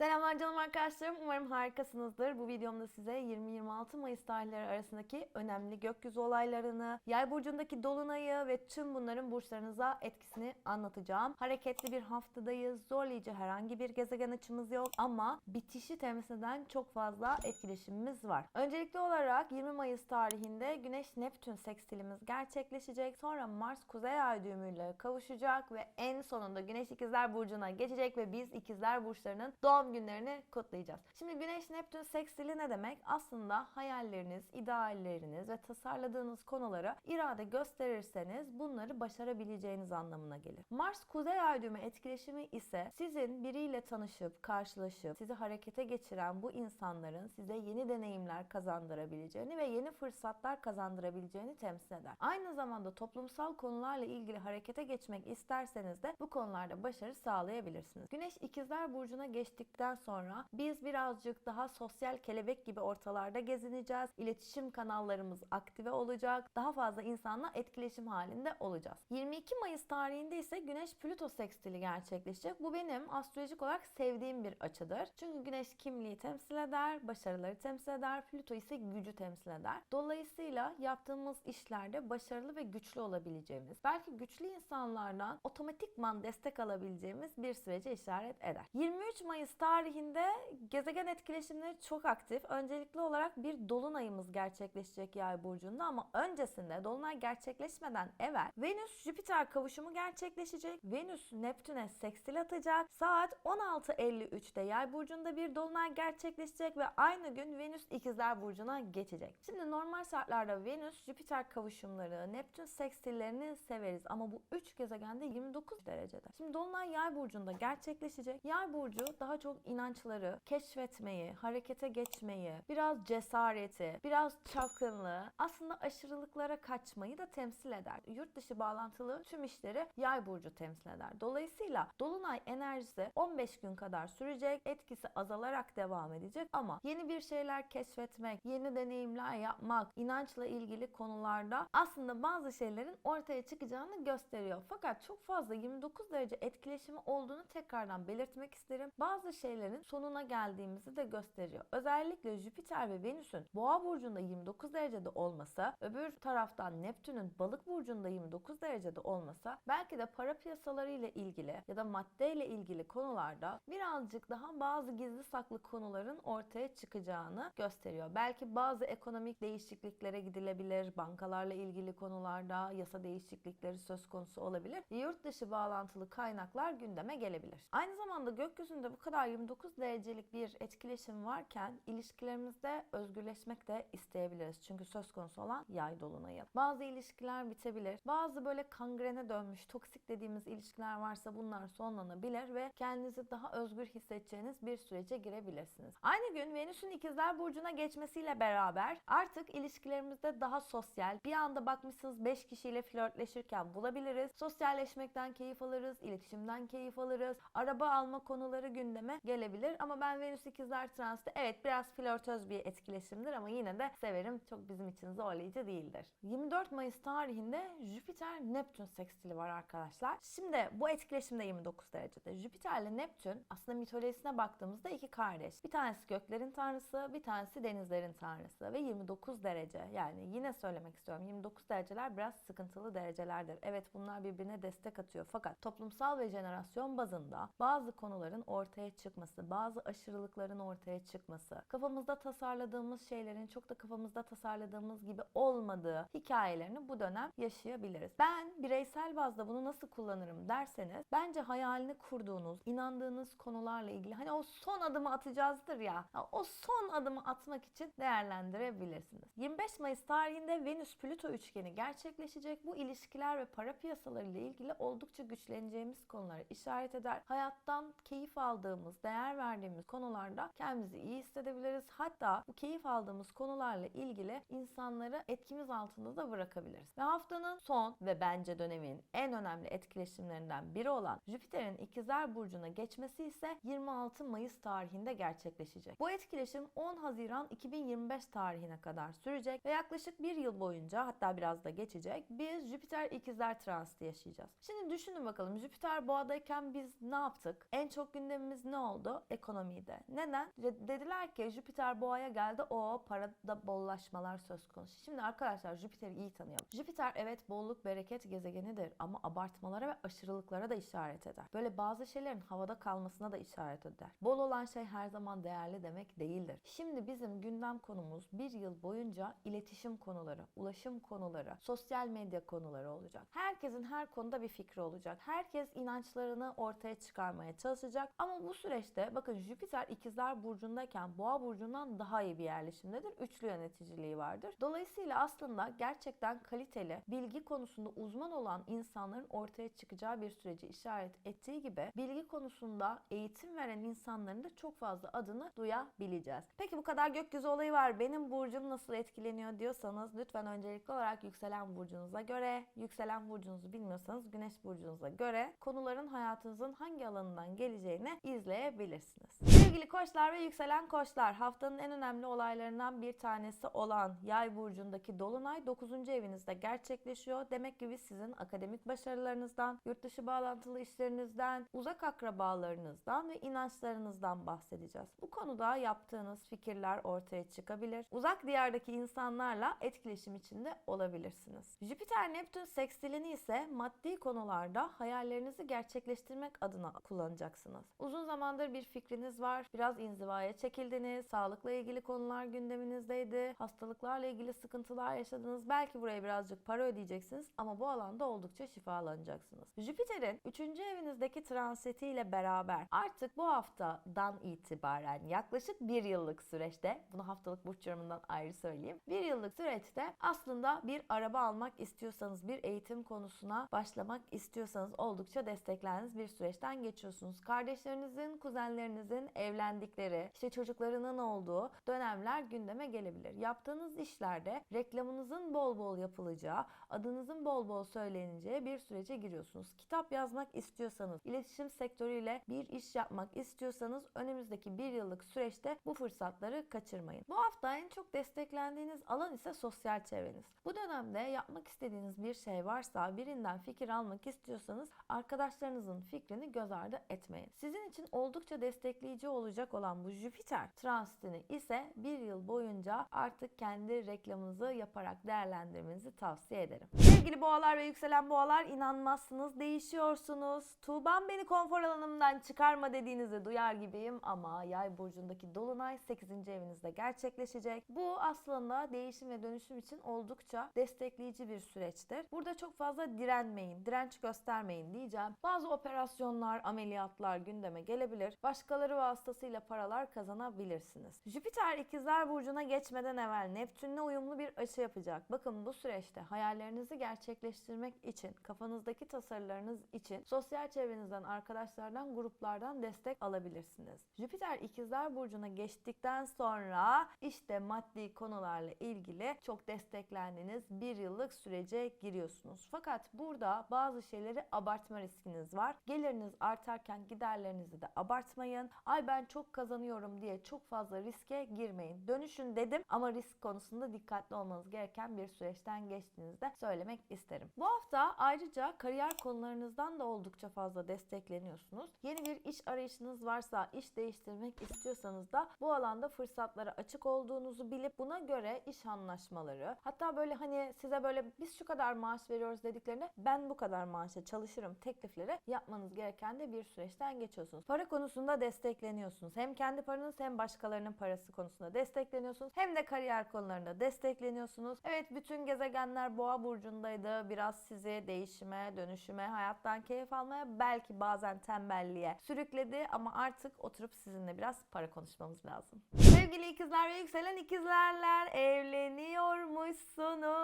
Sen Selamlar canım arkadaşlarım. Umarım harikasınızdır. Bu videomda size 20-26 Mayıs tarihleri arasındaki önemli gökyüzü olaylarını, yay burcundaki dolunayı ve tüm bunların burçlarınıza etkisini anlatacağım. Hareketli bir haftadayız. Zorlayıcı herhangi bir gezegen açımız yok ama bitişi temsil eden çok fazla etkileşimimiz var. Öncelikli olarak 20 Mayıs tarihinde Güneş Neptün sekstilimiz gerçekleşecek. Sonra Mars Kuzey Ay düğümüyle kavuşacak ve en sonunda Güneş İkizler Burcu'na geçecek ve biz İkizler Burçlarının doğum günlerini kutlayacağız. Şimdi Güneş Neptün sekstili ne demek? Aslında hayalleriniz, idealleriniz ve tasarladığınız konulara irade gösterirseniz bunları başarabileceğiniz anlamına gelir. Mars Kuzey Ay düğümü etkileşimi ise sizin biriyle tanışıp, karşılaşıp, sizi harekete geçiren bu insanların size yeni deneyimler kazandırabileceğini ve yeni fırsatlar kazandırabileceğini temsil eder. Aynı zamanda toplumsal konularla ilgili harekete geçmek isterseniz de bu konularda başarı sağlayabilirsiniz. Güneş İkizler Burcu'na geçtikten sonra biz birazcık daha sosyal kelebek gibi ortalarda gezineceğiz. İletişim kanallarımız aktive olacak. Daha fazla insanla etkileşim halinde olacağız. 22 Mayıs tarihinde ise Güneş Plüto sekstili gerçekleşecek. Bu benim astrolojik olarak sevdiğim bir açıdır. Çünkü Güneş kimliği temsil eder, başarıları temsil eder. Plüto ise gücü temsil eder. Dolayısıyla yaptığımız işlerde başarılı ve güçlü olabileceğimiz, belki güçlü insanlardan otomatikman destek alabileceğimiz bir sürece işaret eder. 23 Mayıs tarihinde gezegen etkileşimleri çok aktif. Öncelikli olarak bir dolunayımız gerçekleşecek Yay burcunda ama öncesinde dolunay gerçekleşmeden evvel Venüs Jüpiter kavuşumu gerçekleşecek. Venüs Neptüne sekstil atacak. Saat 16.53'te Yay burcunda bir dolunay gerçekleşecek ve aynı gün Venüs İkizler burcuna geçecek. Şimdi normal şartlarda Venüs Jüpiter kavuşumları, Neptün sekstillerini severiz ama bu üç gezegende 29 derecede. Şimdi dolunay Yay burcunda gerçekleşecek. Yay burcu daha çok inançları keşfetmeyi, harekete geçmeyi, biraz cesareti, biraz çapkınlığı, aslında aşırılıklara kaçmayı da temsil eder. Yurt dışı bağlantılı tüm işleri Yay burcu temsil eder. Dolayısıyla dolunay enerjisi 15 gün kadar sürecek, etkisi azalarak devam edecek ama yeni bir şeyler keşfetmek, yeni deneyimler yapmak, inançla ilgili konularda aslında bazı şeylerin ortaya çıkacağını gösteriyor. Fakat çok fazla 29 derece etkileşimi olduğunu tekrardan belirtmek isterim. Bazı şeylerin sonuna geldiğimizi de gösteriyor. Özellikle Jüpiter ve Venüs'ün Boğa burcunda 29 derecede olması, öbür taraftan Neptün'ün Balık burcunda 29 derecede olması belki de para piyasaları ile ilgili ya da madde ile ilgili konularda birazcık daha bazı gizli saklı konuların ortaya çıkacağını gösteriyor. Belki bazı ekonomik değişikliklere gidilebilir, bankalarla ilgili konularda yasa değişiklikleri söz konusu olabilir. Yurt dışı bağlantılı kaynaklar gündeme gelebilir. Aynı zamanda gökyüzünde bu kadar 29 derecelik bir etkileşim varken ilişkilerimizde özgürleşmek de isteyebiliriz. Çünkü söz konusu olan yay dolunayı. Bazı ilişkiler bitebilir. Bazı böyle kangrene dönmüş, toksik dediğimiz ilişkiler varsa bunlar sonlanabilir ve kendinizi daha özgür hissedeceğiniz bir sürece girebilirsiniz. Aynı gün Venüs'ün ikizler burcuna geçmesiyle beraber artık ilişkilerimizde daha sosyal, bir anda bakmışsınız 5 kişiyle flörtleşirken bulabiliriz. Sosyalleşmekten keyif alırız, iletişimden keyif alırız. Araba alma konuları gündeme gelebilir ama ben Venüs ikizler transite evet biraz flörtöz bir etkileşimdir ama yine de severim. Çok bizim için zorlayıcı değildir. 24 Mayıs tarihinde Jüpiter Neptün sekstili var arkadaşlar. Şimdi bu etkileşimde 29 derecede. Jüpiter ile Neptün aslında mitolojisine baktığımızda iki kardeş. Bir tanesi göklerin tanrısı, bir tanesi denizlerin tanrısı ve 29 derece. Yani yine söylemek istiyorum 29 dereceler biraz sıkıntılı derecelerdir. Evet bunlar birbirine destek atıyor fakat toplumsal ve jenerasyon bazında bazı konuların ortaya çıkması, bazı aşırılıkların ortaya çıkması, kafamızda tasarladığımız şeylerin çok da kafamızda tasarladığımız gibi olmadığı hikayelerini bu dönem yaşayabiliriz. Ben bireysel bazda bunu nasıl kullanırım derseniz bence hayalini kurduğunuz, inandığınız konularla ilgili hani o son adımı atacağızdır ya o son adımı atmak için değerlendirebilirsiniz. 25 Mayıs tarihinde Venüs Plüto üçgeni gerçekleşecek. Bu ilişkiler ve para piyasaları ile ilgili oldukça güçleneceğimiz konuları işaret eder. Hayattan keyif aldığımız, değer verdiğimiz konularda kendimizi iyi hissedebiliriz. Hatta bu keyif aldığımız konularla ilgili insanları etkimiz altında da bırakabiliriz. Ve haftanın son ve bence dönemin en önemli etkileşimlerinden biri olan Jüpiter'in İkizler Burcu'na geçmesi ise 26 Mayıs tarihinde gerçekleşecek. Bu etkileşim 10 Haziran 2025 tarihine kadar sürecek ve yaklaşık bir yıl boyunca hatta biraz da geçecek biz Jüpiter İkizler transiti yaşayacağız. Şimdi düşünün bakalım Jüpiter boğadayken biz ne yaptık? En çok gündemimiz ne oldu? Oldu ekonomide. Neden? De- Dediler ki Jüpiter boğaya geldi o parada bollaşmalar söz konusu. Şimdi arkadaşlar Jüpiter'i iyi tanıyalım. Jüpiter evet bolluk bereket gezegenidir ama abartmalara ve aşırılıklara da işaret eder. Böyle bazı şeylerin havada kalmasına da işaret eder. Bol olan şey her zaman değerli demek değildir. Şimdi bizim gündem konumuz bir yıl boyunca iletişim konuları, ulaşım konuları, sosyal medya konuları olacak. Herkesin her konuda bir fikri olacak. Herkes inançlarını ortaya çıkarmaya çalışacak. Ama bu süreçte bakın Jüpiter ikizler burcundayken boğa burcundan daha iyi bir yerleşimdedir. Üçlü yöneticiliği vardır. Dolayısıyla aslında gerçekten kaliteli, bilgi konusunda uzman olan insanların ortaya çıkacağı bir süreci işaret ettiği gibi bilgi konusunda eğitim veren insanların da çok fazla adını duyabileceğiz. Peki bu kadar gökyüzü olayı var. Benim burcum nasıl etkileniyor diyorsanız lütfen öncelikli olarak yükselen burcunuza göre, yükselen burcunuzu bilmiyorsanız güneş burcunuza göre konuların hayatınızın hangi alanından geleceğini izleyebilirsiniz bulabilirsiniz. Sevgili koçlar ve yükselen koçlar haftanın en önemli olaylarından bir tanesi olan yay burcundaki dolunay 9. evinizde gerçekleşiyor. Demek ki biz sizin akademik başarılarınızdan, yurt dışı bağlantılı işlerinizden, uzak akrabalarınızdan ve inançlarınızdan bahsedeceğiz. Bu konuda yaptığınız fikirler ortaya çıkabilir. Uzak diyardaki insanlarla etkileşim içinde olabilirsiniz. Jüpiter Neptün sekstilini ise maddi konularda hayallerinizi gerçekleştirmek adına kullanacaksınız. Uzun zamandır bir fikriniz var, biraz inzivaya çekildiniz, sağlıkla ilgili konular gündeminizdeydi, hastalıklarla ilgili sıkıntılar yaşadınız. Belki buraya birazcık para ödeyeceksiniz ama bu alanda oldukça şifalanacaksınız. Jüpiter'in 3. evinizdeki transitiyle beraber artık bu haftadan itibaren yaklaşık bir yıllık süreçte, bunu haftalık burç yorumundan ayrı söyleyeyim. Bir yıllık süreçte aslında bir araba almak istiyorsanız, bir eğitim konusuna başlamak istiyorsanız oldukça desteklendiğiniz bir süreçten geçiyorsunuz. Kardeşlerinizin, kuzenlerinizin evlendikleri, işte çocuklarının olduğu dönemler gündeme gelebilir. Yaptığınız işlerde reklamınızın bol bol yapılacağı, adınızın bol bol söyleneceği bir sürece giriyorsunuz. Kitap yazmak istiyorsanız, iletişim sektörüyle bir iş yapmak istiyorsanız önümüzdeki bir yıllık süreçte bu fırsatları kaçırmayın. Bu hafta en çok desteklendiğiniz alan ise sosyal çevreniz. Bu dönemde yapmak istediğiniz bir şey varsa, birinden fikir almak istiyorsanız arkadaşlarınızın fikrini göz ardı etmeyin. Sizin için oldukça destekleyici olacak olan bu Jüpiter transitini ise bir yıl boyunca artık kendi reklamınızı yaparak değerlendirmenizi tavsiye ederim. Sevgili boğalar ve yükselen boğalar inanmazsınız değişiyorsunuz. Tuğban beni konfor alanımdan çıkarma dediğinizi duyar gibiyim ama yay burcundaki dolunay 8. evinizde gerçekleşecek. Bu aslında değişim ve dönüşüm için oldukça destekleyici bir süreçtir. Burada çok fazla direnmeyin, direnç göstermeyin diyeceğim. Bazı operasyonlar, ameliyatlar gündeme gelebilir. Başkaları vasıtasıyla paralar kazanabilirsiniz. Jüpiter ikizler burcuna geçmeden evvel Neptün'le uyumlu bir açı yapacak. Bakın bu süreçte hayallerinizi gerçekleştirmek için, kafanızdaki tasarılarınız için sosyal çevrenizden, arkadaşlardan, gruplardan destek alabilirsiniz. Jüpiter ikizler burcuna geçtikten sonra işte maddi konularla ilgili çok desteklendiğiniz bir yıllık sürece giriyorsunuz. Fakat burada bazı şeyleri abartma riskiniz var. Geliriniz artarken giderlerinizi de abartmayın. Ay ben çok kazanıyorum diye çok fazla riske girmeyin. Dönüşün dedim ama risk konusunda dikkatli olmanız gereken bir süreçten geçtiğinizde söylemek isterim. Bu hafta ayrıca kariyer konularınızdan da oldukça fazla destekleniyorsunuz. Yeni bir iş arayışınız varsa, iş değiştirmek istiyorsanız da bu alanda fırsatlara açık olduğunuzu bilip buna göre iş anlaşmaları, hatta böyle hani size böyle biz şu kadar maaş veriyoruz dediklerinde ben bu kadar maaşa çalışırım teklifleri yapmanız gereken de bir süreçten geçiyorsunuz. Para konusunda destekleniyorsunuz. Hem kendi paranız hem başkalarının parası konusunda destekleniyorsunuz. Hem de kariyer konularında destekleniyorsunuz. Evet bütün gezegenler boğa burcundaydı. Biraz sizi değişime, dönüşüme, hayattan keyif almaya belki bazen tembelliğe sürükledi ama artık oturup sizinle biraz para konuşmamız lazım. Sevgili ikizler ve yükselen ikizlerler evleniyormuşsunuz.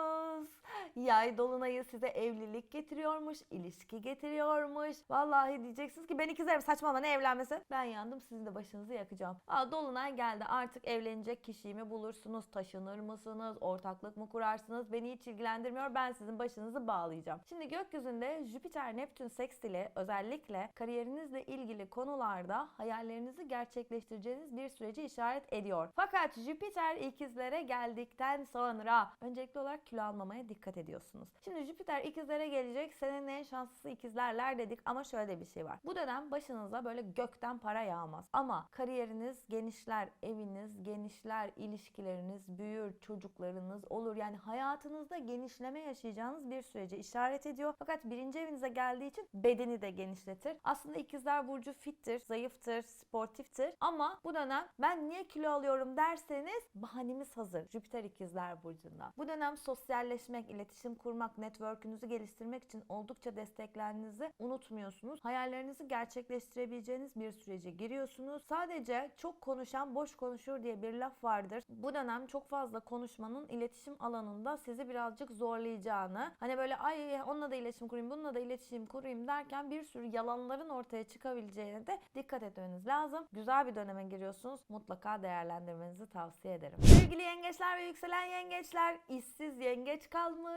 Yay dolunayı size evlilik getiriyormuş, ilişki getiriyormuş. Vallahi diyeceksiniz ki ben ikizlerim saçmalama ne evlenmesi? Ben yandım sizin de başınızı yakacağım. Aa, dolunay geldi artık evlenecek kişiyi mi bulursunuz? Taşınır mısınız? Ortaklık mı kurarsınız? Beni hiç ilgilendirmiyor. Ben sizin başınızı bağlayacağım. Şimdi gökyüzünde Jüpiter Neptün sekstili özellikle kariyerinizle ilgili konularda hayallerinizi gerçekleştireceğiniz bir süreci işaret ediyor. Fakat Jüpiter ikizlere geldikten sonra öncelikli olarak kilo almamaya dikkat ediyorsunuz. Şimdi Jüpiter ikizlere gelecek. Senenin en şanslısı ikizlerler dedik ama şöyle bir şey var. Bu dönem başınıza böyle gökten para yağmaz. Ama kariyeriniz genişler, eviniz genişler, ilişkileriniz büyür, çocuklarınız olur. Yani hayatınızda genişleme yaşayacağınız bir süreci işaret ediyor. Fakat birinci evinize geldiği için bedeni de genişletir. Aslında ikizler burcu fittir, zayıftır, sportiftir. Ama bu dönem ben niye kilo alıyorum derseniz bahanemiz hazır. Jüpiter ikizler burcunda. Bu dönem sosyalleşmek, iletişim kurmak, network'ünüzü geliştirmek için oldukça desteklendiğinizi unutmuyorsunuz. Hayallerinizi gerçekleştirebileceğiniz bir sürece giriyorsunuz. Sadece çok konuşan boş konuşur diye bir laf vardır. Bu dönem çok fazla konuşmanın iletişim alanında sizi birazcık zorlayacağını, hani böyle ay onunla da iletişim kurayım, bununla da iletişim kurayım derken bir sürü yalanların ortaya çıkabileceğine de dikkat etmeniz lazım. Güzel bir döneme giriyorsunuz. Mutlaka değerlendirmenizi tavsiye ederim. Sevgili yengeçler ve yükselen yengeçler, işsiz yengeç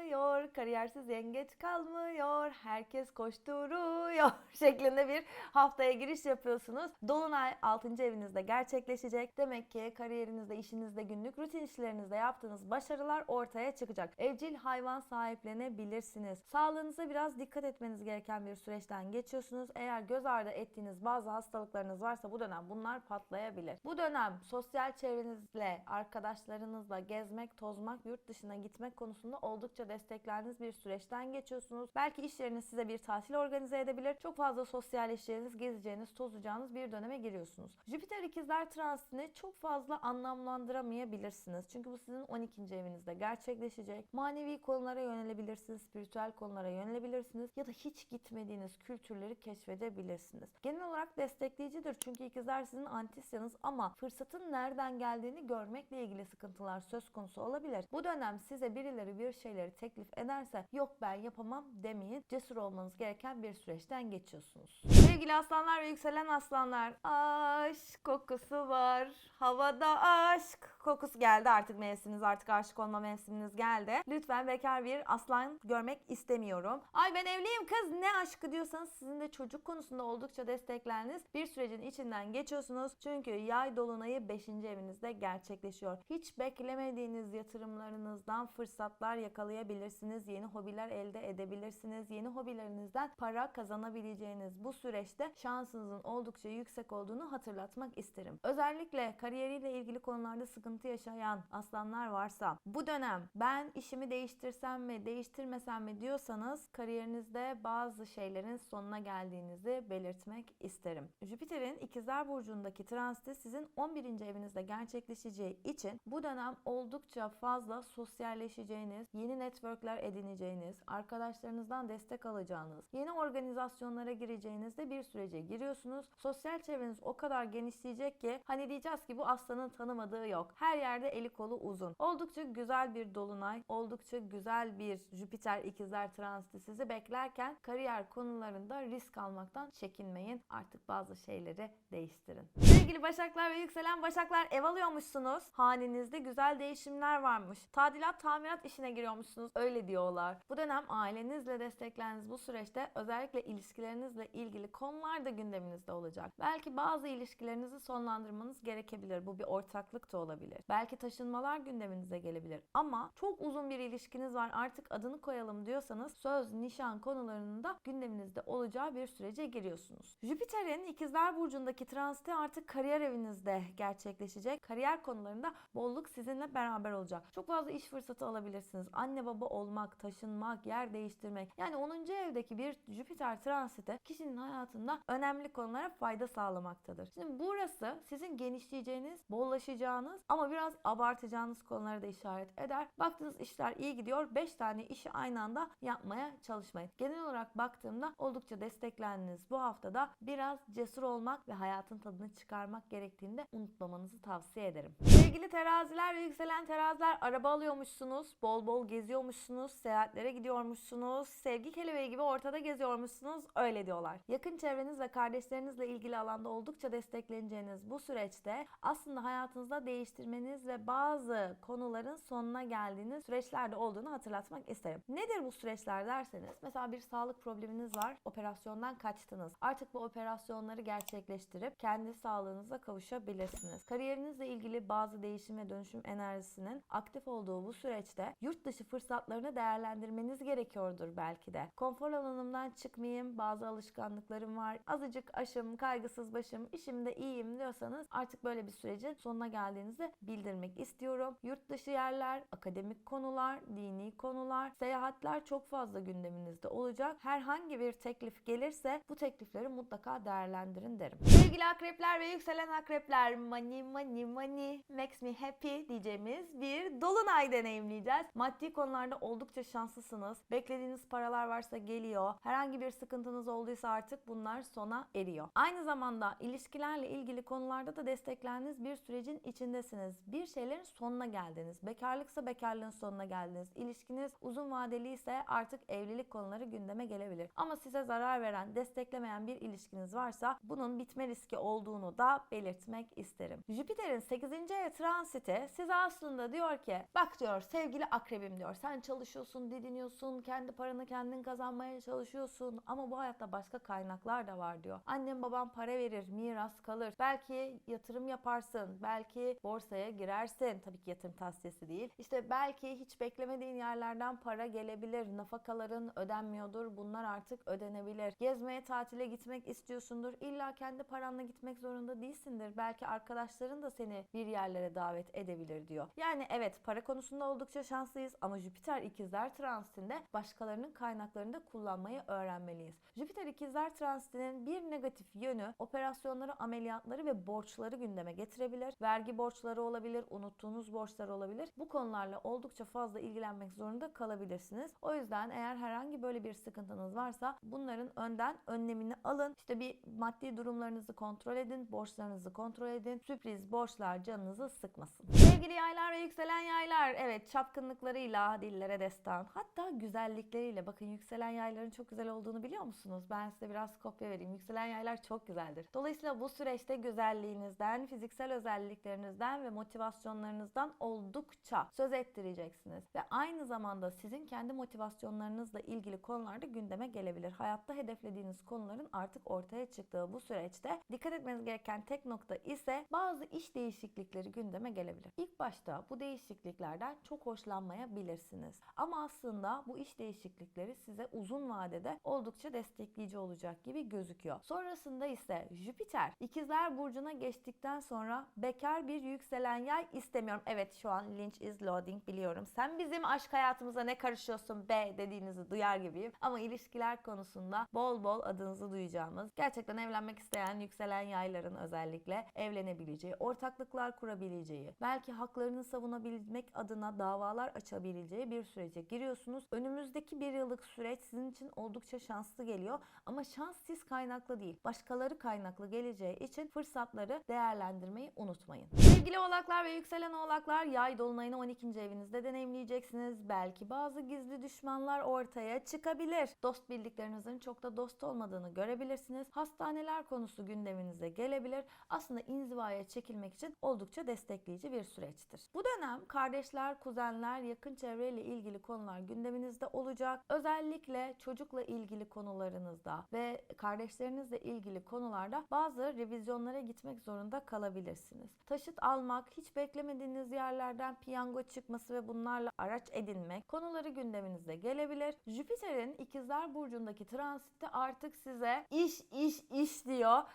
kalmıyor, kariyersiz yengeç kalmıyor, herkes koşturuyor şeklinde bir haftaya giriş yapıyorsunuz. Dolunay 6. evinizde gerçekleşecek. Demek ki kariyerinizde, işinizde, günlük rutin işlerinizde yaptığınız başarılar ortaya çıkacak. Evcil hayvan sahiplenebilirsiniz. Sağlığınıza biraz dikkat etmeniz gereken bir süreçten geçiyorsunuz. Eğer göz ardı ettiğiniz bazı hastalıklarınız varsa bu dönem bunlar patlayabilir. Bu dönem sosyal çevrenizle, arkadaşlarınızla gezmek, tozmak, yurt dışına gitmek konusunda oldukça desteklendiğiniz bir süreçten geçiyorsunuz. Belki iş yeriniz size bir tatil organize edebilir. Çok fazla sosyalleşeceğiniz, gezeceğiniz, tozacağınız bir döneme giriyorsunuz. Jüpiter ikizler transitini çok fazla anlamlandıramayabilirsiniz. Çünkü bu sizin 12. evinizde gerçekleşecek. Manevi konulara yönelebilirsiniz, spiritüel konulara yönelebilirsiniz ya da hiç gitmediğiniz kültürleri keşfedebilirsiniz. Genel olarak destekleyicidir çünkü ikizler sizin antisyanız ama fırsatın nereden geldiğini görmekle ilgili sıkıntılar söz konusu olabilir. Bu dönem size birileri bir şeyleri teklif ederse yok ben yapamam demeyin. Cesur olmanız gereken bir süreçten geçiyorsunuz. Sevgili aslanlar ve yükselen aslanlar aşk kokusu var. Havada aşk kokusu geldi artık mevsiminiz artık aşık olma mevsiminiz geldi. Lütfen bekar bir aslan görmek istemiyorum. Ay ben evliyim kız ne aşkı diyorsanız sizin de çocuk konusunda oldukça desteklendiğiniz bir sürecin içinden geçiyorsunuz. Çünkü yay dolunayı 5. evinizde gerçekleşiyor. Hiç beklemediğiniz yatırımlarınızdan fırsatlar yakalayabilirsiniz. Yeni hobiler elde edebilirsiniz. Yeni hobilerinizden para kazanabileceğiniz bu süreçte şansınızın oldukça yüksek olduğunu hatırlatmak isterim. Özellikle kariyeriyle ilgili konularda sıkıntı yaşayan aslanlar varsa bu dönem ben işimi değiştirsem mi değiştirmesem mi diyorsanız kariyerinizde bazı şeylerin sonuna geldiğinizi belirtmek isterim. Jüpiter'in ikizler burcundaki transiti sizin 11. evinizde gerçekleşeceği için bu dönem oldukça fazla sosyalleşeceğiniz, yeni networkler edineceğiniz, arkadaşlarınızdan destek alacağınız, yeni organizasyonlara gireceğinizde bir sürece giriyorsunuz. Sosyal çevreniz o kadar genişleyecek ki hani diyeceğiz ki bu aslanın tanımadığı yok. Her yerde eli kolu uzun. Oldukça güzel bir dolunay, oldukça güzel bir Jüpiter ikizler transiti sizi beklerken kariyer konularında risk almaktan çekinmeyin. Artık bazı şeyleri değiştirin. Sevgili Başaklar ve yükselen Başaklar ev alıyormuşsunuz. Hanenizde güzel değişimler varmış. Tadilat, tamirat işine giriyormuşsunuz. Öyle diyorlar. Bu dönem ailenizle desteklendiğiniz bu süreçte özellikle ilişkilerinizle ilgili konular da gündeminizde olacak. Belki bazı ilişkilerinizi sonlandırmanız gerekebilir. Bu bir ortaklık da olabilir. Belki taşınmalar gündeminize gelebilir. Ama çok uzun bir ilişkiniz var artık adını koyalım diyorsanız söz, nişan konularının da gündeminizde olacağı bir sürece giriyorsunuz. Jüpiter'in ikizler burcundaki transiti artık kariyer evinizde gerçekleşecek. Kariyer konularında bolluk sizinle beraber olacak. Çok fazla iş fırsatı alabilirsiniz. Anne baba olmak, taşınmak, yer değiştirmek. Yani 10. evdeki bir Jüpiter transiti kişinin hayatında önemli konulara fayda sağlamaktadır. Şimdi burası sizin genişleyeceğiniz, bollaşacağınız ama biraz abartacağınız konuları da işaret eder. Baktığınız işler iyi gidiyor. 5 tane işi aynı anda yapmaya çalışmayın. Genel olarak baktığımda oldukça desteklendiğiniz bu haftada biraz cesur olmak ve hayatın tadını çıkarmak çıkarmak gerektiğini de unutmamanızı tavsiye ederim. Sevgili teraziler ve yükselen teraziler araba alıyormuşsunuz, bol bol geziyormuşsunuz, seyahatlere gidiyormuşsunuz, sevgi kelebeği gibi ortada geziyormuşsunuz öyle diyorlar. Yakın çevreniz ve kardeşlerinizle ilgili alanda oldukça destekleneceğiniz bu süreçte aslında hayatınızda değiştirmeniz ve bazı konuların sonuna geldiğiniz süreçlerde olduğunu hatırlatmak isterim. Nedir bu süreçler derseniz mesela bir sağlık probleminiz var, operasyondan kaçtınız. Artık bu operasyonları gerçekleştirip kendi sağlığınıza kavuşabilirsiniz. Kariyerinizle ilgili bazı değişim ve dönüşüm enerjisinin aktif olduğu bu süreçte yurt dışı fırsatlarını değerlendirmeniz gerekiyordur belki de. Konfor alanımdan çıkmayayım, bazı alışkanlıklarım var, azıcık aşım, kaygısız başım, işimde iyiyim diyorsanız artık böyle bir sürecin sonuna geldiğinizi bildirmek istiyorum. Yurt dışı yerler, akademik konular, dini konular, seyahatler çok fazla gündeminizde olacak. Herhangi bir teklif gelirse bu teklifleri mutlaka değerlendirin derim. Sevgili akrepler ve yükselen akrepler money money money makes me happy diyeceğimiz bir dolunay deneyimleyeceğiz. Maddi konularda oldukça şanslısınız. Beklediğiniz paralar varsa geliyor. Herhangi bir sıkıntınız olduysa artık bunlar sona eriyor. Aynı zamanda ilişkilerle ilgili konularda da desteklendiğiniz bir sürecin içindesiniz. Bir şeylerin sonuna geldiniz. Bekarlıksa bekarlığın sonuna geldiniz. İlişkiniz uzun vadeli ise artık evlilik konuları gündeme gelebilir. Ama size zarar veren, desteklemeyen bir ilişkiniz varsa bunun bitme riski olduğunu da belirtmek isterim. Jüpiter'in 8. ev transiti size aslında diyor ki bak diyor sevgili akrebim diyor sen çalışıyorsun, didiniyorsun, kendi paranı kendin kazanmaya çalışıyorsun ama bu hayatta başka kaynaklar da var diyor. Annem babam para verir, miras kalır. Belki yatırım yaparsın, belki borsaya girersin. Tabii ki yatırım tavsiyesi değil. İşte belki hiç beklemediğin yerlerden para gelebilir. Nafakaların ödenmiyordur. Bunlar artık ödenebilir. Gezmeye, tatile gitmek istiyorsundur. İlla kendi paranla gitmek zorunda değilsindir. Belki arkadaşların da seni bir yerlere davet edebilir diyor. Yani evet para konusunda oldukça şanslıyız ama Jüpiter ikizler transitinde başkalarının kaynaklarını da kullanmayı öğrenmeliyiz. Jüpiter ikizler transitinin bir negatif yönü operasyonları, ameliyatları ve borçları gündeme getirebilir. Vergi borçları olabilir, unuttuğunuz borçlar olabilir. Bu konularla oldukça fazla ilgilenmek zorunda kalabilirsiniz. O yüzden eğer herhangi böyle bir sıkıntınız varsa bunların önden önlemini alın. İşte bir maddi durumlarınızı kontrol edin, borçlarınızı kontrol edin. Sürpriz borçlar canınızı sıkmasın. Sevgili yaylar ve yükselen yaylar, evet çapkınlıklarıyla dillere destan, hatta güzellikleriyle. Bakın yükselen yayların çok güzel olduğunu biliyor musunuz? Ben size biraz kopya vereyim. Yükselen yaylar çok güzeldir. Dolayısıyla bu süreçte güzelliğinizden, fiziksel özelliklerinizden ve motivasyonlarınızdan oldukça söz ettireceksiniz. Ve aynı zamanda sizin kendi motivasyonlarınızla ilgili konularda gündeme gelebilir. Hayatta hedeflediğiniz konuların artık ortaya çıktığı bu süreçte dikkat etmeniz gereken tek nokta ise bazı iş değişiklikleri gündeme gelebilir. İlk başta bu değişikliklerden çok hoşlanmayabilirsiniz. Ama aslında bu iş değişiklikleri size uzun vadede oldukça destekleyici olacak gibi gözüküyor. Sonrasında ise Jüpiter ikizler burcuna geçtikten sonra bekar bir yükselen yay istemiyorum. Evet şu an Lynch is loading biliyorum. Sen bizim aşk hayatımıza ne karışıyorsun be dediğinizi duyar gibiyim. Ama ilişkiler konusunda bol bol adınızı duyacağımız, gerçekten evlenmek isteyen yükselen yayların özellikle evlenebileceği, ortaklıklar kurabileceği, belki haklarını savunabilmek adına davalar açabileceği bir sürece giriyorsunuz. Önümüzdeki bir yıllık süreç sizin için oldukça şanslı geliyor. Ama şans siz kaynaklı değil, başkaları kaynaklı geleceği için fırsatları değerlendirmeyi unutmayın. Sevgili oğlaklar ve yükselen oğlaklar yay dolunayını 12. evinizde deneyimleyeceksiniz. Belki bazı gizli düşmanlar ortaya çıkabilir. Dost bildiklerinizin çok da dost olmadığını görebilirsiniz. Hastaneler konusu gündeminize gelebilir. Aslında inzivaya çekilmek için oldukça destekleyici bir süreçtir. Bu dönem kardeşler, kuzenler, yakın çevreyle ilgili konular gündeminizde olacak. Özellikle çocukla ilgili konularınızda ve kardeşlerinizle ilgili konularda bazı revizyonlara gitmek zorunda kalabilirsiniz. Taşıt almak, hiç beklemediğiniz yerlerden piyango çıkması ve bunlarla araç edinmek konuları gündeminizde gelebilir. Jüpiter'in ikizler burcundaki transitte artık size iş iş iş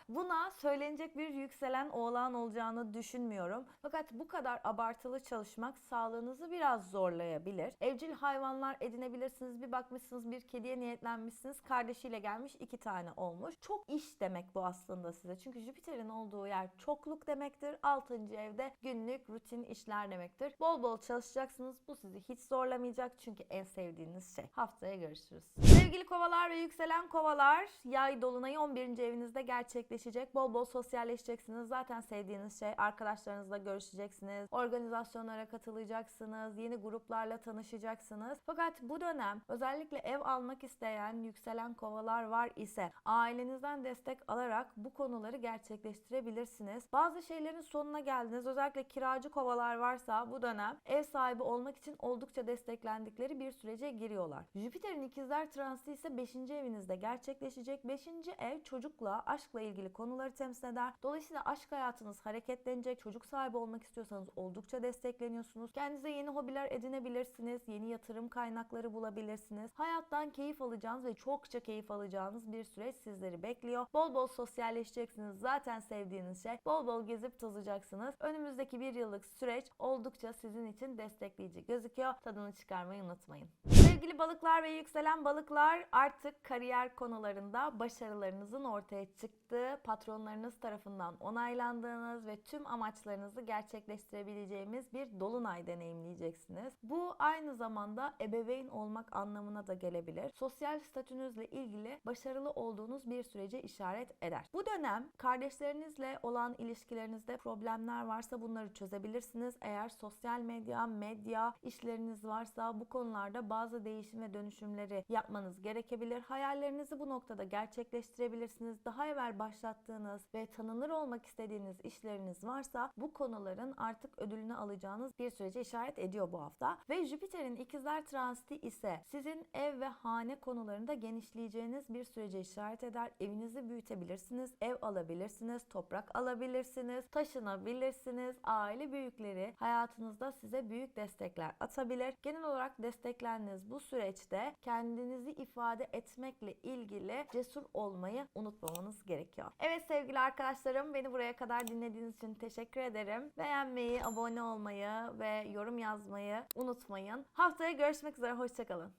Buna söylenecek bir yükselen oğlan olacağını düşünmüyorum. Fakat bu kadar abartılı çalışmak sağlığınızı biraz zorlayabilir. Evcil hayvanlar edinebilirsiniz. Bir bakmışsınız bir kediye niyetlenmişsiniz. Kardeşiyle gelmiş iki tane olmuş. Çok iş demek bu aslında size. Çünkü Jüpiter'in olduğu yer çokluk demektir. 6. evde günlük rutin işler demektir. Bol bol çalışacaksınız. Bu sizi hiç zorlamayacak çünkü en sevdiğiniz şey. Haftaya görüşürüz. Sevgili kovalar ve yükselen kovalar, yay dolunayı 11. evinizde gerçekleşecek. Bol bol sosyalleşeceksiniz. Zaten sevdiğiniz şey arkadaşlarınızla görüşeceksiniz. Organizasyonlara katılacaksınız. Yeni gruplarla tanışacaksınız. Fakat bu dönem özellikle ev almak isteyen yükselen kovalar var ise ailenizden destek alarak bu konuları gerçekleştirebilirsiniz. Bazı şeylerin sonuna geldiniz. Özellikle kiracı kovalar varsa bu dönem ev sahibi olmak için oldukça desteklendikleri bir sürece giriyorlar. Jüpiter'in ikizler transiti ise 5. evinizde gerçekleşecek. 5. ev çocukla, aşkla ilgili konuları temsil eder. Dolayısıyla aşk hayatınız hareketlenecek. Çocuk sahibi olmak istiyorsanız oldukça destekleniyorsunuz. Kendinize yeni hobiler edinebilirsiniz. Yeni yatırım kaynakları bulabilirsiniz. Hayattan keyif alacağınız ve çokça keyif alacağınız bir süreç sizleri bekliyor. Bol bol sosyalleşeceksiniz. Zaten sevdiğiniz şey. Bol bol gezip tozacaksınız. Önümüzdeki bir yıllık süreç oldukça sizin için destekleyici gözüküyor. Tadını çıkarmayı unutmayın. Sevgili balıklar ve yükselen balıklar artık kariyer konularında başarılarınızın ortaya çıktığı, patronlarınız tarafından onaylandığınız ve tüm amaçlarınızı gerçekleştirebileceğimiz bir dolunay deneyimleyeceksiniz. Bu aynı zamanda ebeveyn olmak anlamına da gelebilir. Sosyal statünüzle ilgili başarılı olduğunuz bir sürece işaret eder. Bu dönem kardeşlerinizle olan ilişkilerinizde problemler varsa bunları çözebilirsiniz. Eğer sosyal medya, medya işleriniz varsa bu konularda bazı değişim ve dönüşümleri yapmanız gerekebilir. Hayallerinizi bu noktada gerçekleştirebilirsiniz. Daha evvel başlattığınız ve tanınır olmak istediğiniz işleriniz varsa bu konuların artık ödülünü alacağınız bir sürece işaret ediyor bu hafta. Ve Jüpiter'in ikizler transiti ise sizin ev ve hane konularında genişleyeceğiniz bir sürece işaret eder. Evinizi büyütebilirsiniz, ev alabilirsiniz, toprak alabilirsiniz, taşınabilirsiniz. Aile büyükleri hayatınızda size büyük destekler atabilir. Genel olarak desteklendiğiniz bu süreçte kendinizi ifade etmekle ilgili cesur olmayı unutmamanız gerekiyor. Evet sevgili arkadaşlarım beni buraya kadar dinlediğiniz için teşekkür ederim. Beğenmeyi, abone olmayı ve yorum yazmayı unutmayın. Haftaya görüşmek üzere, hoşçakalın.